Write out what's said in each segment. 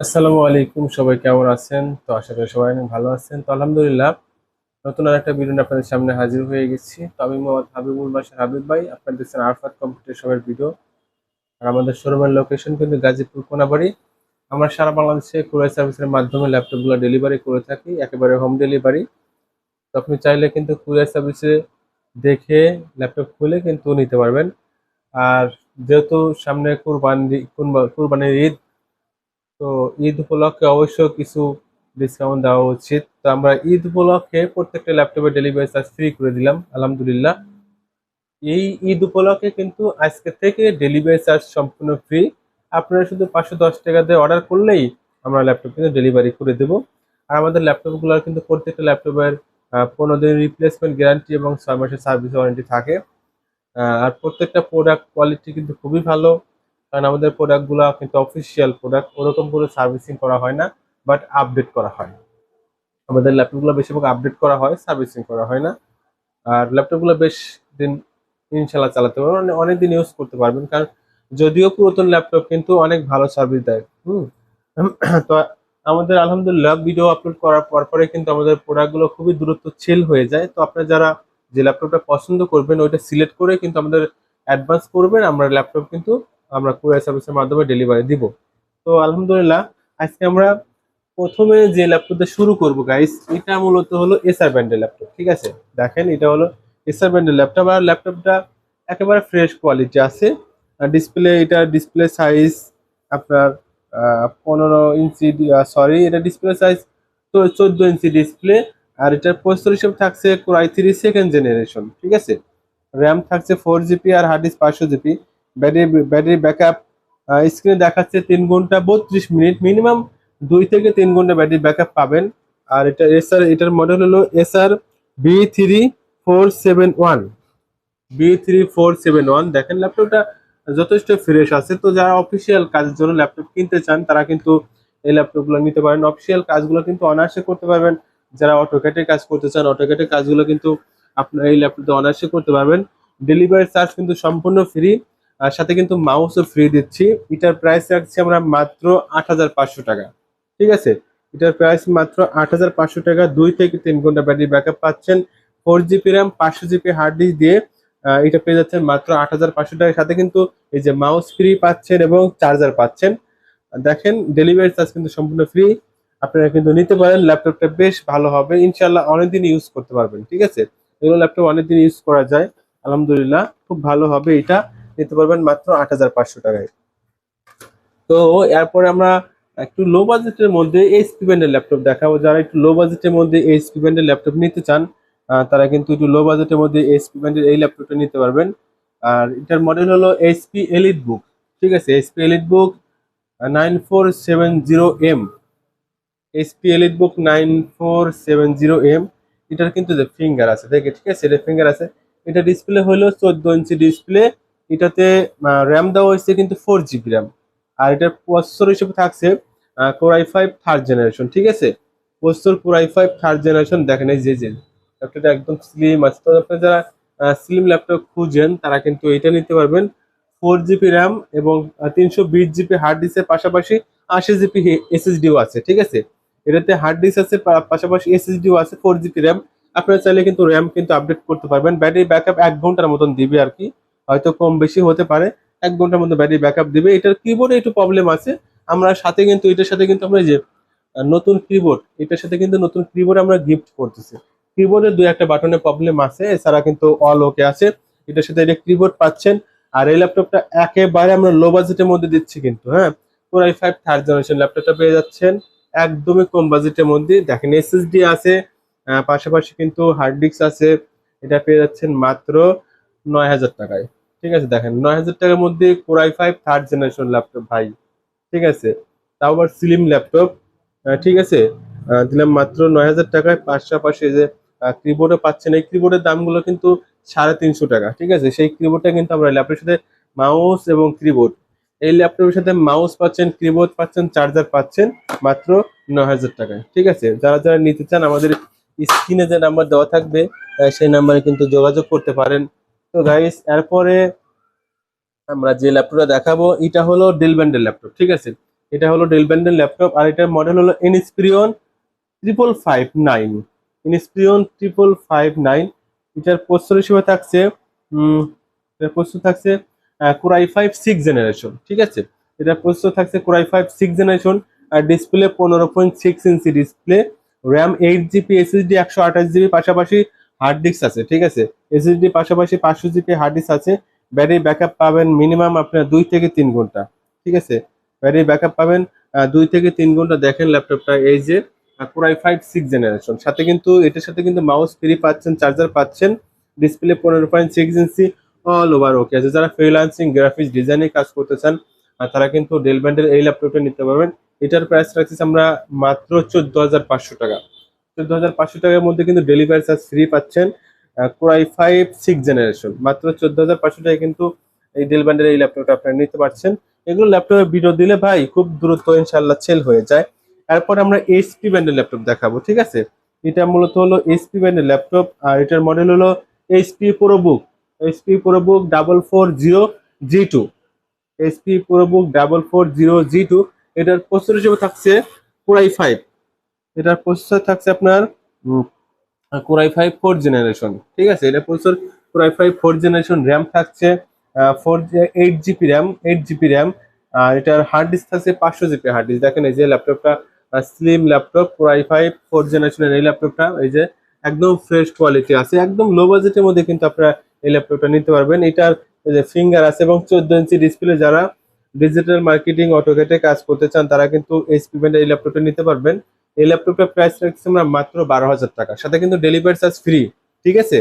আসসালামু আলাইকুম, সবাই কেমন আছেন? তো আশা করি সবাই অনেক ভালো আছেন। তো আলহামদুলিল্লাহ, নতুন আর একটা ভিডিও আপনাদের সামনে হাজির হয়ে গেছি। তো আমি মোহাম্মদ হাবিবুল বাসার হাবিব ভাই, আপনারা দেখছেন আরফাত কম্পিউটার শপের ভিডিও আর আমাদের শোরুমের লোকেশন কিন্তু গাজীপুর কোনাবাড়ি। আমরা সারা বাংলাদেশে কুরিয়ার সার্ভিসের মাধ্যমে ল্যাপটপগুলো ডেলিভারি করে থাকি, একেবারে হোম ডেলিভারি তো আপনি চাইলে কিন্তু কুরিয়ার সার্ভিসে দেখে ল্যাপটপ খুলে কিন্তু নিতে পারবেন। আর যেহেতু সামনে কুরবানি কুরবানির ঈদ তো ঈদ উপলক্ষে অবশ্যই কিছু ডিসকাউন্ট দেওয়া উচিত। তো আমরা ঈদ উপলক্ষে প্রত্যেকটা ল্যাপটপের ডেলিভারি চার্জ ফ্রি করে দিলাম, আলহামদুলিল্লাহ। এই ঈদ উপলক্ষে কিন্তু আজকে থেকে ডেলিভারি চার্জ সম্পূর্ণ ফ্রি আপনারা শুধু পাঁচশো দশ টাকা দিয়ে অর্ডার করলেই আমরা ল্যাপটপ কিন্তু ডেলিভারি করে দেবো। আর আমাদের ল্যাপটপগুলোর কিন্তু প্রত্যেকটা ল্যাপটপের পনেরো দিন রিপ্লেসমেন্ট গ্যারান্টি এবং ছয় মাসের সার্ভিস ওয়ারেন্টি থাকে। আর প্রত্যেকটা প্রোডাক্ট কোয়ালিটি কিন্তু খুবই ভালো। কারণ আমাদের প্রোডাক্টগুলো কিন্তু অফিসিয়াল প্রোডাক্ট ওরকম করে সার্ভিসিং করা হয় না বাট আপডেট করা হয়। আমাদের ল্যাপটপগুলো বেশিরভাগ আপডেট করা হয় সার্ভিসিং করা হয় না। আর ল্যাপটপগুলো বেশ দিন ইনশাল্লাহ চালাতে পারবেন অনেক- অনেক দিন ইউজ করতে পারবেন, কারণ যদিও পুরাতন ল্যাপটপ কিন্তু অনেক ভালো সার্ভিস দেয়, হুম? তো আমাদের আলহামদুলিল্লাহ ভিডিও আপলোড করার পর পরে কিন্তু আমাদের প্রোডাক্টগুলো খুবই দ্রুত সেল হয়ে যায়। তো আপনারা যারা যে ল্যাপটপটা পছন্দ করবেন, ওইটা সিলেক্ট করে কিন্তু আমাদের অ্যাডভান্স করবেন, আমরা ল্যাপটপ কিন্তু আমরা কুরিয়ার সার্ভিসের মাধ্যমে ডেলিভারি দিব। তো আলহামদুলিল্লাহ, আজকে আমরা প্রথমে যে ল্যাপটপটা শুরু করব গাইস এটা মূলত হলো এসআর ব্র্যান্ডের ল্যাপটপ ঠিক আছে? দেখেন, এটা হলো এসআর ব্র্যান্ডের ল্যাপটপ আর ল্যাপটপটা একেবারে ফ্রেশ কোয়ালিটি আছে। আর ডিসপ্লে এটা ডিসপ্লে সাইজ আপনার পনেরো ইঞ্চি সরি এটা ডিসপ্লে সাইজ তো চোদ্দ ইঞ্চি ডিসপ্লে আর এটার প্রসেসর হিসেবে থাকছে কোরাই থ্রি সেকেন্ড জেনারেশন ঠিক আছে? র্যাম থাকছে ফোর জিবি আর হার্ড ডিস্ক পাঁচশো জিবি ব্যাটারি ব্যাটারি ব্যাকআপ স্ক্রিনে দেখাচ্ছে তিন ঘণ্টা বত্রিশ মিনিট। মিনিমাম দুই থেকে তিন ঘণ্টা ব্যাটারি ব্যাকআপ পাবেন। আর এটা এসআর এটার মডেল হলো Acer B three four seven one B three four seven one দেখেন ল্যাপটপটা যথেষ্ট ফ্রেশ আছে। তো যারা অফিসিয়াল কাজের জন্য ল্যাপটপ কিনতে চান, তারা কিন্তু এই ল্যাপটপগুলো নিতে পারেন। অফিসিয়াল কাজগুলো কিন্তু অনায়াসে করতে পারবেন। যারা অটোক্যাটের কাজ করতে চান অটোক্যাটের কাজগুলো কিন্তু আপনার এই ল্যাপটপে অনায়াসে করতে পারবেন। ডেলিভারি চার্জ কিন্তু সম্পূর্ণ ফ্রি আর সাথে কিন্তু মাউসও ফ্রি দিচ্ছি। এটার প্রাইস রাখছি আমরা মাত্র আট হাজার পাঁচশো টাকা। ঠিক আছে? এটার প্রাইস মাত্র আট হাজার পাঁচশো টাকা। দুই থেকে তিন ঘণ্টা ব্যাটারি ব্যাকআপ পাচ্ছেন। ফোর জিবি র্যাম পাঁচশো জিবি হার্ড ডিস্ক দিয়ে এটা পেয়ে যাচ্ছেন মাত্র আট হাজার পাঁচশো টাকার সাথে কিন্তু এই যে মাউস ফ্রি পাচ্ছেন এবং চার্জার পাচ্ছেন। দেখেন ডেলিভারি চার্জ কিন্তু সম্পূর্ণ ফ্রি আপনারা কিন্তু নিতে পারেন। ল্যাপটপটা বেশ ভালো হবে। ইনশাল্লাহ অনেকদিন ইউজ করতে পারবেন। ঠিক আছে? এগুলো ল্যাপটপ অনেকদিন ইউজ করা যায়। আলহামদুলিল্লাহ, খুব ভালো হবে এটা। নিতে পারবেন মাত্র আট হাজার পাঁচশো টাকায়। তো এরপরে আমরা একটু লো বাজেটের মধ্যে এইচপি ব্র্যান্ডের ল্যাপটপ দেখাবো। যারা একটু লো বাজেটের মধ্যে এইচপি ব্র্যান্ডের ল্যাপটপ নিতে চান তারা কিন্তু একটু লো বাজেটের মধ্যে এইচপি ব্র্যান্ডের এই ল্যাপটপটা নিতে পারবেন। আর এটার মডেল হলো এইচপি এলিট বুক ঠিক আছে HP EliteBook nine four seven zero M HP EliteBook nine four seven zero M এটার কিন্তু যে ফিঙ্গার আছে, দেখে, ঠিক আছে? এটা ফিঙ্গার আছে। এটা ডিসপ্লে হলো চোদ্দ ইঞ্চি ডিসপ্লে এটাতে র্যাম দেওয়া হয়েছে কিন্তু ফোর জিবি র্যাম আর এটার প্রসেসর হিসেবে থাকছে কোরাই ফাইভ থার্ড জেনারেশন ঠিক আছে? Processor core i five third generation দেখেন এই যে যে ল্যাপটপটা একদম স্লিম আছে। তো আপনারা যারা স্লিম ল্যাপটপ খুঁজেন, তারা কিন্তু এটা নিতে পারবেন। ফোর জিবি র্যাম এবং তিনশো বিশ জিবি হার্ড ডিস্কের পাশাপাশি আশি জিবি এসএসডিও আছে, ঠিক আছে? এটাতে হার্ড ডিস্ক আছে পাশাপাশি এসএসডিও আছে ফোর জিবি র্যাম আপনারা চাইলে কিন্তু র্যাম কিন্তু আপডেট করতে পারবেন। ব্যাটারি ব্যাকআপ এক ঘণ্টার মতন দিবে আর কি। হয়তো কম বেশি হতে পারে। এক ঘণ্টার মধ্যে ব্যাটারি ব্যাকআপ দিবে। এটার কিবোর্ডে একটু প্রবলেম আছে। আমরা সাথে কিন্তু, এটার সাথে কিন্তু আমরা যে নতুন কিবোর্ড এটার সাথে কিন্তু নতুন কিবোর্ড আমরা গিফট করতেছি। কিবোর্ডের দুই একটা বাটনে প্রবলেম আছে। এছাড়া কিন্তু অল ওকে আছে। এটার সাথে এটা কিবোর্ড পাচ্ছেন। আর এই ল্যাপটপটা একেবারে আমরা লো বাজেটের মধ্যে দিচ্ছি কিন্তু হ্যাঁ? Four I five third generation ল্যাপটপটা পেয়ে যাচ্ছেন। একদমই কম বাজেটের মধ্যে। দেখেন এসএসডি আছে। পাশাপাশি কিন্তু হার্ড ডিস্ক আছে। এটা পেয়ে যাচ্ছেন মাত্র নয় হাজার টাকায়। ঠিক আছে, দেখেন, নয় হাজার টাকার মধ্যে core i five third generation laptop ভাই, ঠিক আছে? তাও আবার স্লিম ল্যাপটপ ঠিক আছে? দিলাম মাত্র নয় হাজার টাকায়, পাশাপাশি যে কিবোর্ডও পাচ্ছেন, এই কিবোর্ডের দামগুলো কিন্তু সাড়ে তিনশো টাকা, ঠিক আছে? সেই কিবোর্ডটা কিন্তু আমরা ল্যাপটপের সাথে মাউস এবং কিবোর্ড এই ল্যাপটপের সাথে মাউস পাচ্ছেন কিবোর্ড পাচ্ছেন চার্জার পাচ্ছেন মাত্র নয় হাজার টাকায়, ঠিক আছে? যারা যারা নিতে চান, আমাদের স্ক্রিনে যে নাম্বার দেওয়া থাকবে সেই নাম্বারে কিন্তু যোগাযোগ করতে পারেন। তো গাইস এরপরে আমরা যে ল্যাপটপটা দেখাবো, এটা হলো ডেল ব্যান্ডের ল্যাপটপ ঠিক আছে? এটা হলো ডেল ব্যান্ডের ল্যাপটপ আর এটার মডেল হলো Inspiron triple five nine Inspiron triple five nine এটার প্রস্তর হিসেবে থাকছে প্রস্তর থাকছে কোরাই ফাইভ সিক্স জেনারেশন ঠিক আছে? এটার প্রস্তর থাকছে core i five six generation R display পনেরো point six inch display RAM eight GB SSD একশো আঠাশ জিবি পাশাপাশি হার্ড ডিস্ক আছে, ঠিক আছে? এসএসডি পাশাপাশি পাঁচশো জিবি হার্ড ডিস্ক আছে। ব্যাটারি ব্যাকআপ পাবেন মিনিমাম আপনার দুই থেকে তিন ঘণ্টা, ঠিক আছে? ব্যাটারি ব্যাকআপ পাবেন দুই থেকে তিন ঘণ্টা। দেখেন ল্যাপটপটা এই যে কোরাই ফাইভ সিক্স জেনারেশন সাথে কিন্তু, এটার সাথে কিন্তু মাউস ফ্রি পাচ্ছেন চার্জার পাচ্ছেন। ডিসপ্লে পনেরো point six inch all over okay আছে যারা ফ্রিলান্সিং গ্রাফিক্স ডিজাইনে কাজ করতে চান তারা কিন্তু ডেল ব্যান্ডের এই ল্যাপটপটা নিতে পারবেন। এটার প্রাইস রাখছি আমরা মাত্র চোদ্দ হাজার পাঁচশো টাকা। চোদ্দ হাজার পাঁচশো টাকার মধ্যে কিন্তু ডেলিভারি চার্জ ফ্রি পাচ্ছেন core i five six generation মাত্র চোদ্দ হাজার পাঁচশো টাকায় কিন্তু এই ডেল ব্যান্ডের এই ল্যাপটপটা আপনারা নিতে পারছেন। এগুলো ল্যাপটপে ভিডিও দিলে ভাই খুব দ্রুত ইনশাল্লাহ সেল হয়ে যায়। এরপর আমরা এইচপি ব্যান্ডের ল্যাপটপ দেখাবো, ঠিক আছে? এটা মূলত হলো এইচপি ব্যান্ডের ল্যাপটপ আর এটার মডেল হলো HP ProBook HP ProBook double four zero G two HP ProBook double four zero G two এটার প্রসেসর হিসেবে থাকছে কোরাই ফাইভ এটার প্রসেসর থাকছে আপনার কোরাই ফাইভ ফোর জেনারেশন ঠিক আছে? এটা processor core i five four generation RAM থাকছে four eight GB RAM eight GB RAM আর এটার হার্ড ডিস্ক থাকছে পাঁচশো জিবি হার্ড ডিস্ক দেখেন এই যে ল্যাপটপটা slim laptop core i five four জেনারেশনের এই ল্যাপটপটা এই যে একদম ফ্রেশ কোয়ালিটি আছে, একদম লো বাজেটের মধ্যে কিন্তু আপনারা এই ল্যাপটপটা নিতে পারবেন। এটার, এই যে ফিঙ্গার আছে এবং চোদ্দ ইঞ্চি ডিসপ্লে যারা ডিজিটাল মার্কেটিং অটোকেটে কাজ করতে চান, তারা কিন্তু ব্যান্ডের এই ল্যাপটপটা নিতে পারবেন। এই ল্যাপটপটার প্রাইস রাখছি আমরা মাত্র বারো হাজার টাকা। সাথে কিন্তু ডেলিভারি চার্জ ফ্রি ঠিক আছে?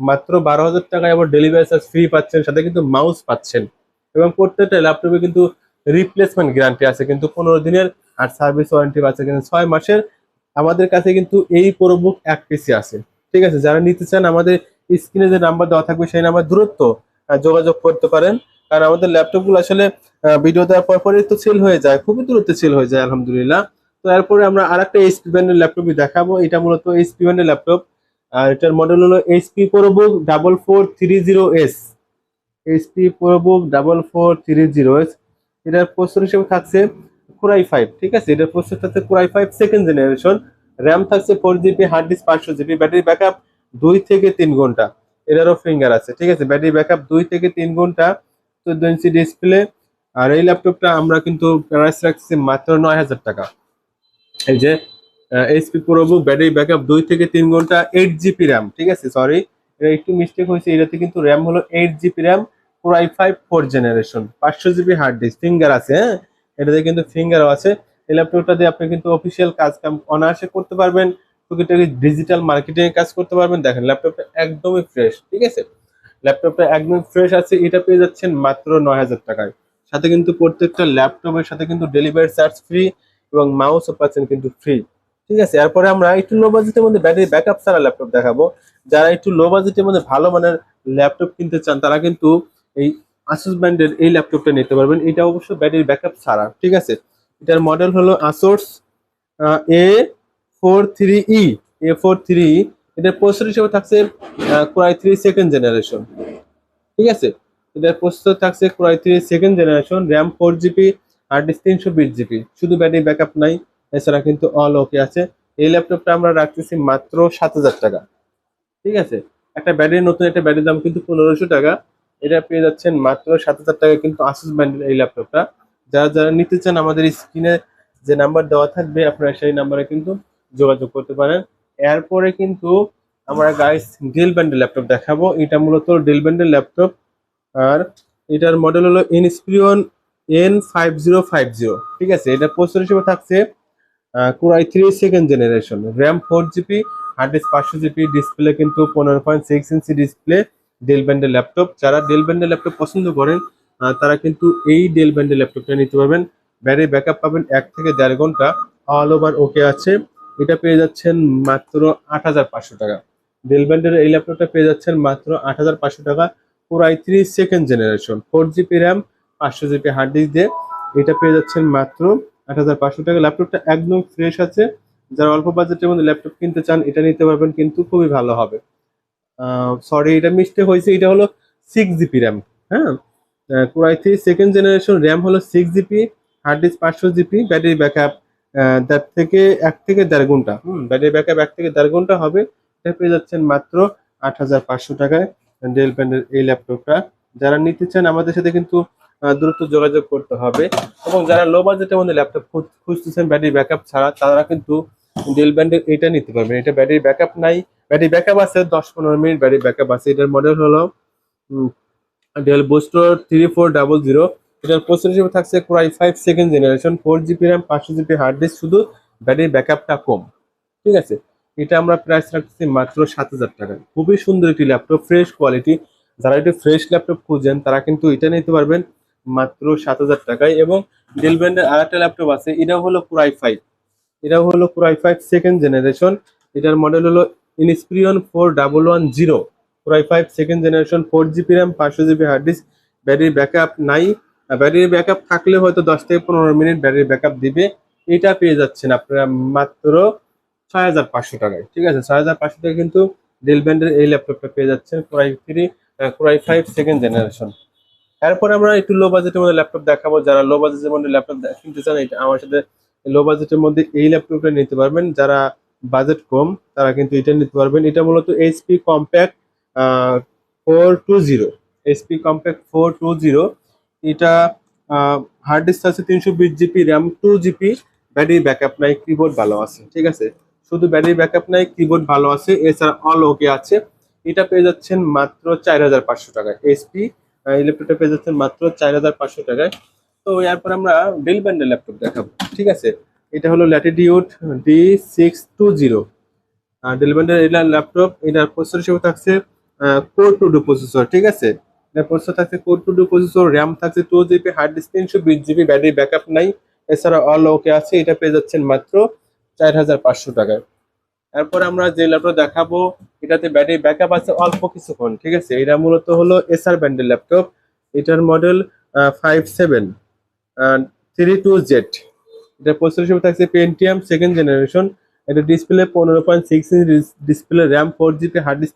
মাত্র বারো হাজার টাকায় আবার ডেলিভারি চার্জ ফ্রি পাচ্ছেন, সাথে কিন্তু মাউস পাচ্ছেন। এবং প্রত্যেকটা ল্যাপটপে কিন্তু রিপ্লেসমেন্ট গ্যারান্টি আছে, কিন্তু পনেরো দিনের আর সার্ভিস ওয়ারেন্টি আছে কিন্তু ছয় মাসের। আমাদের কাছে কিন্তু এই প্রোবুক এক পিসি আছে, ঠিক আছে? যারা নিতে চান, আমাদের স্ক্রিনে যে নাম্বার দেওয়া থাকবে, সেই নাম্বার দূরত্ব যোগাযোগ করতে পারেন। কারণ আমাদের ল্যাপটপগুলো আসলে ভিডিও দেওয়ার পর পরে তো সেল হয়ে যায়, খুবই দূরত্বে সেল হয়ে যায়, আলহামদুলিল্লাহ। তো এরপরে আমরা আরেকটা এইচপি ব্র্যান্ডের ল্যাপটপই দেখাবো। এটা মূলত এইচপি ব্র্যান্ডের ল্যাপটপ আর এটার মডেল হলো HP ProBook double four three zero S HP ProBook double four three zero S এটার প্রসেসর হিসেবে থাকছে কোরাই ফাইভ ঠিক আছে? এটার প্রসেসর থাকছে core i five second generation RAM থাকছে ফোর জিবি হার্ড ডিস্ক পাঁচশো জিবি ব্যাটারি ব্যাকআপ দুই থেকে তিন ঘণ্টা। এটারও ফিঙ্গার আছে, ঠিক আছে? ব্যাটারি ব্যাকআপ দুই থেকে তিন ঘণ্টা। চোদ্দ ইঞ্চি ডিসপ্লে আর এই ল্যাপটপটা আমরা কিন্তু প্রাইস রাখছি মাত্র নয় হাজার টাকা। এই যে এইচপি প্রোবুক ব্যাটারি ব্যাকআপ দুই থেকে তিন ঘণ্টা এইট জিবি র্যাম ঠিক আছে? সরি এটা একটু মিস্টেক হয়েছে, এটাতে কিন্তু র্যাম হলো eight GB RAM four I five four generation পাঁচশো জিবি হার্ড ডিস্ক ফিঙ্গার আছে হ্যাঁ? এটাতে কিন্তু ফিঙ্গারও আছে। এই ল্যাপটপটা দিয়ে আপনি কিন্তু অফিসিয়াল কাজ কাম অনায়াসে করতে পারবেন, টুকিটাকি ডিজিটাল মার্কেটিং এর কাজ করতে পারবেন। দেখেন ল্যাপটপটা একদমই ফ্রেশ ঠিক আছে? ল্যাপটপটা একদম ফ্রেশ আছে, এটা পেয়ে যাচ্ছেন মাত্র নয় হাজার টাকায়। সাথে কিন্তু প্রত্যেকটা ল্যাপটপের সাথে কিন্তু ডেলিভারি চার্জ ফ্রি এবং মাউসও পাচ্ছেন কিন্তু ফ্রি ঠিক আছে? এরপরে আমরা একটু লো বাজেটের মধ্যে ব্যাটারি ব্যাকআপ ছাড়া ল্যাপটপ দেখাবো। যারা একটু লো বাজেটের মধ্যে ভালো মানের ল্যাপটপ কিনতে চান, তারা কিন্তু এই আসুস ব্র্যান্ডের এই ল্যাপটপটা নিতে পারবেন। এটা অবশ্য ব্যাটারি ব্যাকআপ ছাড়া। ঠিক আছে? এটার মডেল হলো আসোর্স A four three E A four three এটার প্রসেসর হিসেবে থাকছে কোরাই থ্রি সেকেন্ড জেনারেশন ঠিক আছে? এটার প্রসেসর থাকছে core i three second generation RAM four GB hard disk তিনশো বিশ জিবি শুধু ব্যাটারি ব্যাকআপ নাই, এছাড়া কিন্তু অল ওকে আছে। এই ল্যাপটপটা আমরা রাখতেছি মাত্র সাত হাজার টাকা। ঠিক আছে? একটা ব্যাটারি নতুন একটা ব্যাটারির দাম কিন্তু পনেরোশো টাকা। এটা পেয়ে যাচ্ছেন মাত্র সাত হাজার টাকা কিন্তু আসুস ব্র্যান্ডের এই ল্যাপটপটা যারা যারা নিতে চান আমাদের স্ক্রিনে যে নাম্বার দেওয়া থাকবে, আপনারা সেই নাম্বারে কিন্তু যোগাযোগ করতে পারেন। এরপরে কিন্তু আমরা গাইস ডেল ব্যান্ডের ল্যাপটপ দেখাবো। এটা মূলত ডেল ব্যান্ডের ল্যাপটপ আর এটার মডেল হলো Inspiron N five zero five zero ঠিক আছে, এটা প্রসেসর হিসেবে থাকছে core i three second generation RAM four GB hard disk পাঁচশো জিবি ডিসপ্লে কিন্তু পনেরো point six inch display Dell ব্যান্ডের ল্যাপটপ যারা ডেল ব্যান্ডের ল্যাপটপ পছন্দ করেন তারা কিন্তু এই ডেল ব্যান্ডের ল্যাপটপটা নিতে পারবেন। ব্যাটারি ব্যাকআপ পাবেন এক থেকে দেড় ঘণ্টা। অল ওভার ওকে আছে। এটা পেয়ে যাচ্ছেন মাত্র আট হাজার পাঁচশো টাকা। ডেল ব্যান্ডের এই ল্যাপটপটা পেয়ে যাচ্ছেন মাত্র আট হাজার পাঁচশো টাকা। Four I three second generation four GB RAM পাঁচশো জিবি হার্ড ডিস্ক দিয়ে। এটা পেয়ে যাচ্ছেন মাত্র আট হাজার পাঁচশো টাকা। ল্যাপটপটা একদম ফ্রেশ আছে। যারা অল্প বাজেটের মধ্যে ল্যাপটপ কিনতে চান, এটা নিতে পারবেন, কিন্তু খুবই ভালো হবে। সরি এটা মিস্টেক হয়েছে। এটা হলো সিক্স জিবি র্যাম হ্যাঁ? Core i three second generation RAM হলো সিক্স জিবি হার্ড ডিস্ক পাঁচশো জিবি ব্যাটারি ব্যাকআপ দেড় থেকে এক থেকে দেড় ঘণ্টা, হুম ব্যাটারি ব্যাকআপ এক থেকে দেড় ঘণ্টা হবে। এটা পেয়ে যাচ্ছেন মাত্র আট হাজার পাঁচশো টাকায়। ডেল ব্র্যান্ডের এই ল্যাপটপটা যারা নিতে চান, আমাদের সাথে কিন্তু দ্রুত যোগাযোগ করতে হবে। এবং যারা লো বাজেটের মধ্যে ল্যাপটপ খুঁজতেছেন ব্যাটারি ব্যাকআপ ছাড়া, তারা কিন্তু ডেল ব্র্যান্ডের এটা নিতে পারবেন। এটা ব্যাটারি ব্যাকআপ নাই। ব্যাটারি ব্যাকআপ আছে দশ পনেরো মিনিট ব্যাটারি ব্যাকআপ আছে। এটার মডেল হলো ডেল বুস্টো থ্রি ফোর ডাবল জিরো এটার প্রসেসর হিসেবে থাকছে core i five second generation four GB RAM পাঁচশো জিবি হার্ড ডিস্ক শুধু ব্যাটারি ব্যাকআপটা কম। ঠিক আছে? এটা আমরা প্রাইস রাখতেছি মাত্র সাত হাজার টাকা। খুবই সুন্দর একটি ল্যাপটপ ফ্রেশ কোয়ালিটি যারা একটু ফ্রেশ ল্যাপটপ খুঁজেন, তারা কিন্তু এটা নিতে পারবেন। মাত্র সাত হাজার টাকায় এবং ডেল ব্র্যান্ডের আর একটা ল্যাপটপ আছে, এটা হলো কোরাই ফাইভ এটা হলো core i five second generation এটার মডেল হলো Inspiron four double one zero core i five second generation four GB RAM পাঁচশো GB hard disk battery backup নাই। ব্যাটারি ব্যাকআপ থাকলে হয়তো দশ থেকে পনেরো মিনিট ব্যাটারি ব্যাকআপ দিবে। এটা পেয়ে যাচ্ছেন আপনারা মাত্র ছয় হাজার পাঁচশো টাকায়, ঠিক আছে? ছয় হাজার পাঁচশো টাকায় কিন্তু ডেল ব্র্যান্ডের এই ল্যাপটপটা পেয়ে যাচ্ছেন core i three core i five second generation এরপর আমরা একটু লো বাজেটের মধ্যে ল্যাপটপ দেখাবো। যারা লো বাজেটের মধ্যে ল্যাপটপ কিনতে চান, এটা আমার সাথে লো বাজেটের মধ্যে এই ল্যাপটপটা নিতে পারবেন। যারা বাজেট কম, তারা কিন্তু এটা নিতে পারবেন। এটা মূলত HP Compaq four two zero HP Compaq four two zero এটা হার্ড ডিস্ক আছে তিনশো বিশ GB RAM two GB battery backup নাই কিবোর্ড ভালো আছে, ঠিক আছে? শুধু ব্যাটারি ব্যাকআপ নাই কিবোর্ড ভালো আছে, এছাড়া অল ওকে আছে। এটা পেয়ে যাচ্ছেন মাত্র চার হাজার পাঁচশো টাকায়। এইচপি ল্যাপটপটা পেয়ে যাচ্ছেন মাত্র চার হাজার পাঁচশো টাকায়। তো এরপর আমরা ডেল ব্র্যান্ডের ল্যাপটপ দেখাবো। ঠিক আছে? এটা হলো Latitude D six two zero আর ডেল ব্র্যান্ডের এটা ল্যাপটপ এটার প্রসেসর হিসেবে থাকছে কোর টু ডু প্রসেসর ঠিক আছে? এটার প্রসেসর থাকছে core two duo processor RAM থাকছে টু জিবি হার্ড ডিস্ক তিনশো বিশ জিবি ব্যাটারি ব্যাকআপ নাই। এছাড়া অল ওকে আছে, এটা পেয়ে যাচ্ছেন মাত্র চার হাজার পাঁচশো টাকায়। এরপর আমরা যে ল্যাপটপ দেখাবো, এটাতে ব্যাটারি ব্যাকআপ আছে অল্প কিছুক্ষণ, ঠিক আছে? এটা মূলত হলো এসআর ব্যান্ডের ল্যাপটপ। এটার model five seven three two Z এটা প্রসেসর হিসেবে থাকছে পেন্টিয়াম সেকেন্ড জেনারেশন এটা ডিসপ্লে পনেরো point six inch display RAM four GB hard disk